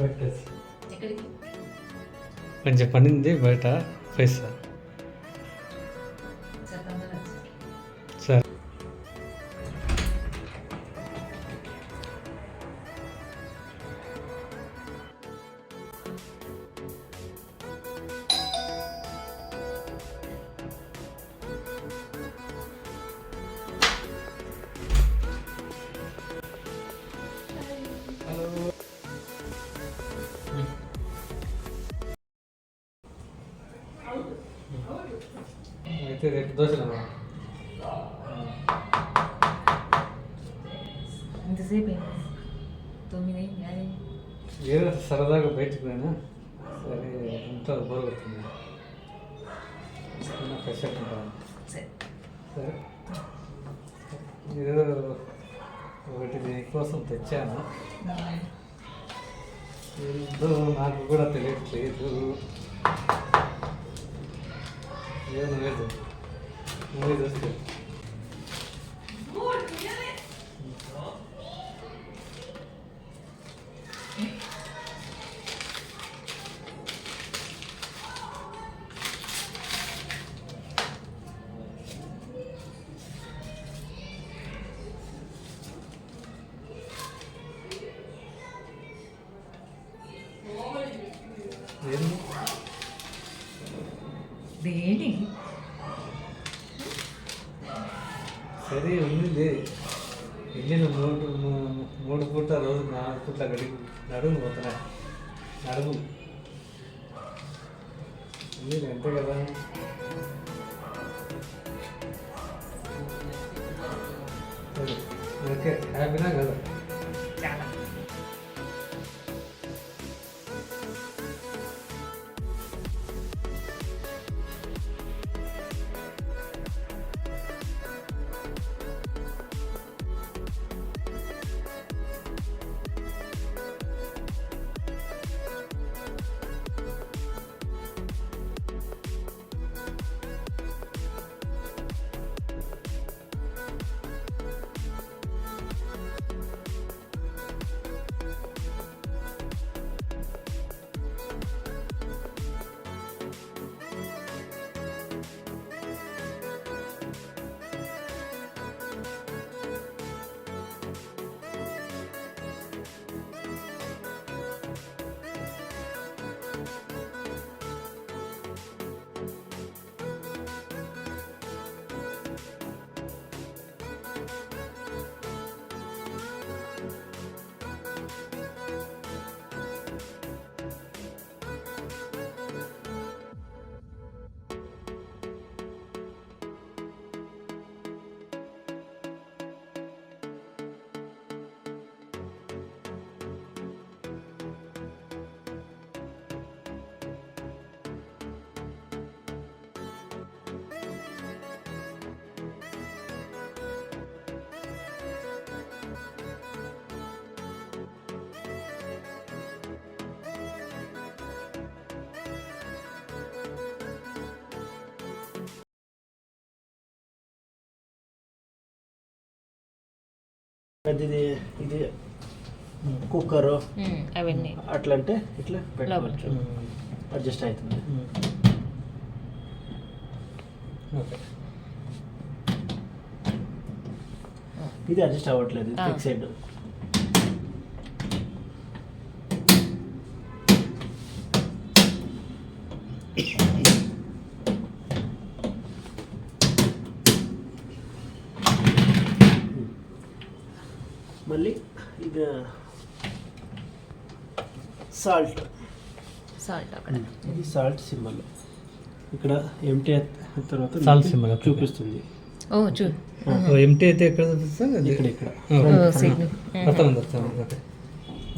బయట ఎక్కడికి? కొంచెం పడింది బయట పైసా దోశలు ఎంతసేపు అయింది. తొమ్మిది అది ఏదో సరదాగా బయటకు పోయినా సరే అంతా బోర్ కొడుతుంది. ఫ్రెష్ అప్ ఉంటాను సరే. ఏదో ఒకటి దీనికోసం తెచ్చాను. ఏందో నాకు కూడా తెలియట్లేదు. ఏదో నువ్వే చూస్తే ఏంది దేని సరే ఉంది వెళ్ళిన మూడు మూ- మూడు పూట రోజు నాలుగు పూట్ల గడికి నడుము పోతున్నా నడుము ఉంది అంతే కదా సరే ఓకే హ్యాపీనా పెద్దది ఇది కుక్కరు. అవన్నీ. అట్లా అంటే ఇట్లా పెట్టుకోవచ్చు. అడ్జస్ట్ అవుతుంది. ఓకే. ఇది అడ్జస్ట్ అవ్వట్లేదు. ఫిక్సెడ్ మళ్ళీ ఇది సాల్ట్. సాల్ట్ అక్కడ. ఇది సాల్ట్ సింబల్. ఇక్కడ ఎంటీ తర్వాత symbol అక్కడ. చూపిస్తుంది. ఓ చూ ఎంటీ అయితే ఎక్కడ చూపిస్తుంది ఇక్కడ ఇక్కడ. ఓ, సిగ్నల్ అర్థమైంది అర్థమైంది ఓకే.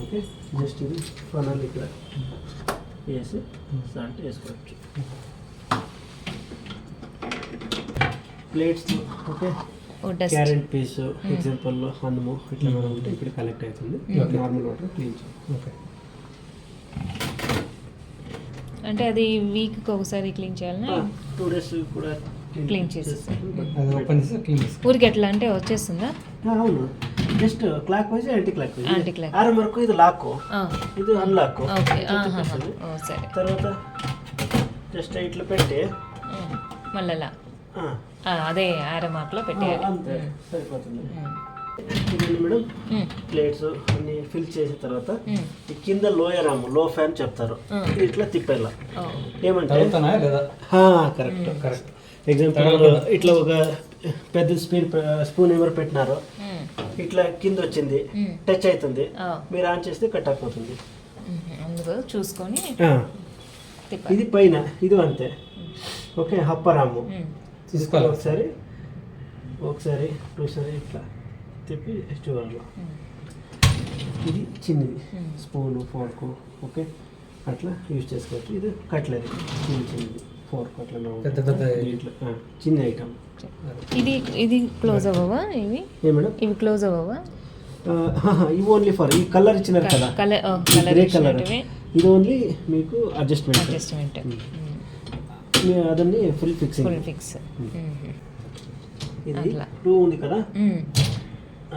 ఓకే. జస్ట్ ఇది ఫనల్ ఇక్కడ. వేసి సాల్ట్ వేసుకోవచ్చు. Plates okay. Carrot piece example అన్నము ఇట్లా మనం ఉంటే ఇక్కడ కలెక్ట్ అవుతుంది. నార్మల్ వాటర్ క్లీన్ చేయాలి. ఓకే. అంటే అది వీక్కి ఒకసారి క్లీన్ చేయాలనా? టూ డేస్ కూడా Clean చేసేసి. అది ఓపెన్ చేసి క్లీన్ చేసుకో ఊరికి ఎట్లా అంటే వచ్చేస్తుందా? అవును. Just clockwise anticlockwise Anti clock. ఆరం వరకు ఇది లాక్ ఇది అన్లాక్ ఓకే. సరే. తర్వాత జస్ట్ ఇట్లా పెట్టి ఉమ్, మళ్ళా ఆ, ఆ, అదే ఆర మార్క్లో పెట్టేయాలి. అంతే. సరిపోతుంది. మేడం? ప్లేట్స్ అన్ని ఫిల్ చేసిన తర్వాత. ఈ కింద లోయర్ ఆమ్లో ఫ్యాన్ చెప్తారు. ఇట్లా తిప్పేలా. ఏమంటే? Correct correct. ఎగ్జాంపుల్ ఇట్లా ఒక పెద్ద స్పూన్ స్పూన్ ఎవరు పెట్టినారో ఇట్లా కింద వచ్చింది. టచ్ అవుతుంది మీరు ఆన్ చేస్తే కట్ అయిపోతుంది. చూసుకొని ఇది పైన ఇది అంతే. ఓకే హప్పరాము తీసుకోవాలి. ఒకసారి ఒకసారి ఒకసారి ఇట్లా. తిప్పి చూడాలి ఉమ్, ఇది చిన్నది. Hmm. Spoon fork okay? అట్లా యూజ్ చేసుకోవచ్చు. ఇది కట్లరీ. చిన్న చిన్నది. ఫోర్క్ అట్లా పెద్ద పెద్ద దీంట్లో ఆ, చిన్న ఐటమ్. ఇది ఇది క్లోజ్ అవ్వవా ఇవి? ఏ మేడం? ఇవి క్లోజ్ అవ్వవా? ఇవి ఓన్లీ ఫర్ ఈ కలర్ ఇచ్చినారు కదా. కలర్ కలర్ గ్రే కలర్ ఇచ్చినట్టువే ఇది ఓన్లీ మీకు అడ్జస్ట్మెంట్ అడ్జస్ట్మెంట్ అదన్నీ ఫుల్ ఫిక్సింగ్ ఫుల్ ఫిక్స్ ఇది. టూ ఉంది కదా?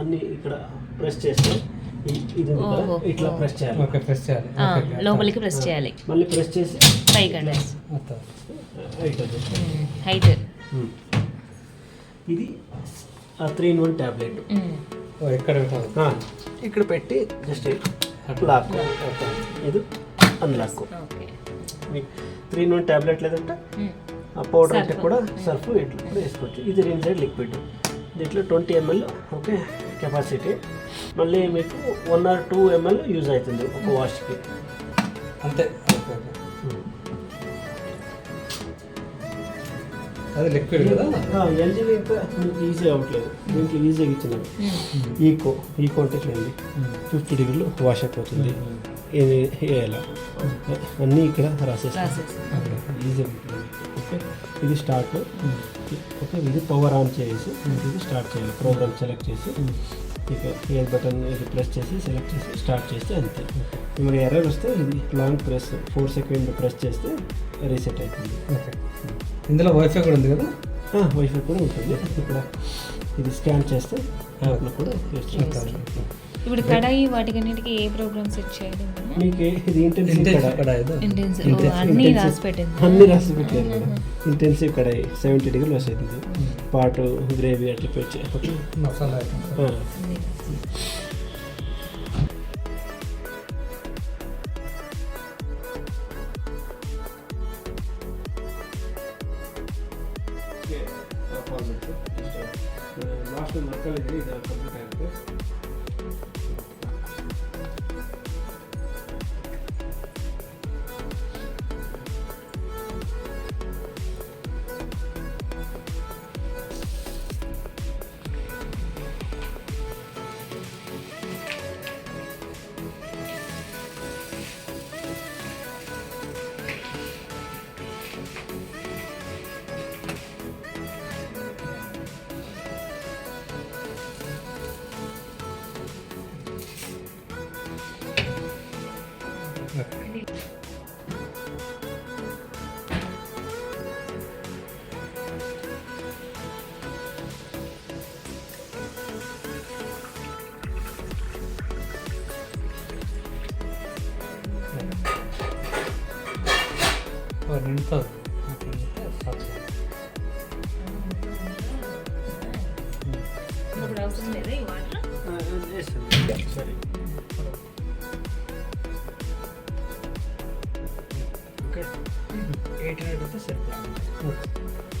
అన్ని ఇక్కడ ప్రెస్ చేస్తే. ఇది ఇట్లా. ప్రెస్ చేయాలి. ఓకే ప్రెస్ చేయాలి. ఓకే, లోపలికి ప్రెస్ చేయాలి. మళ్ళీ ప్రెస్ చేసి పైకి హైట్ ఇది త్రీ ఇన్ వన్ ట్యాబ్లెట్ ఓ ఎక్కడ ఇక్కడ పెట్టి జస్ట్ లాక్ ఇది అన్లాక్ ఓకే మీకు త్రీ ఇన్ వన్ ట్యాబ్లెట్ లేదంటే ఆ పౌడర్ అంటే కూడా సర్ఫ్ ఇట్లా కూడా వేసుకోవచ్చు. ఇది రిన్ సైడ్ లిక్విడ్ దీంట్లో ట్వంటీ ఎంఎల్ ఓకే కెపాసిటీ మళ్ళీ మీకు one or two ML use అవుతుంది ఒక వాష్కి అంతే. Okay okay. అది లిక్విడ్ కదా? ఎల్జీ ఇంకా మీకు ఈజీ అవ్వట్లేదు. దీంట్లో ఈజీగా ఈకో ఈకో అంటే చూడండి ఫిఫ్టీ డిగ్రీలు వాష్ అయిపోతుంది. ఇది ఎలా? అన్నీ ఇక్కడ రాసేస్తాను ఉంటుంది ఇది స్టార్ట్. ఓకే ఇది పవర్ ఆన్ చేసి ఇది స్టార్ట్ చేయాలి. ప్రోగ్రామ్ సెలెక్ట్ చేసి ఇక ఏ బటన్ ఇది ప్రెస్ చేసి సెలెక్ట్ చేసి స్టార్ట్ చేస్తే అంతే. మరి ఎర్రర్ వస్తే ఇది long press four second press చేస్తే రీసెట్ అవుతుంది. ఓకే. ఇందులో వైఫై కూడా ఉంది కదా? వైఫై కూడా ఉంటుంది. ఇక్కడ ఇది స్కాన్ చేస్తే యాప్లో కూడా ఇప్పుడు కడాయి వాటికన్నిటికీ ఏ ప్రోగ్రామ్ సెట్ చేయాలి మనం? మీకు ఇది ఇంటెన్సివ్ ఇంటెన్స్ కడాయి కూడా ఇది Intense- ఓ, Intensive- అన్నీ intensive. రాసి పెట్టింది అన్ని రాసి పెట్టారు మేడం ఇంటెన్సివ్ కడాయి సెవెంటీ డిగ్రీలు వస్తుంది పాటు గ్రేవీ అట్లా పెట్టి ఓకే మసాలా ఐటమ్స్ ఆ. అన్నీ రాసి. ಲಾಸ್ಟ್ ಮಕ್ಕಳಿಗೆ ಇದು ಕಂಪ್ಲೀಟ್ ಆಗುತ್ತೆ ఓ నిండుతుంది స్టార్ట్ ఓకే ఎయిట్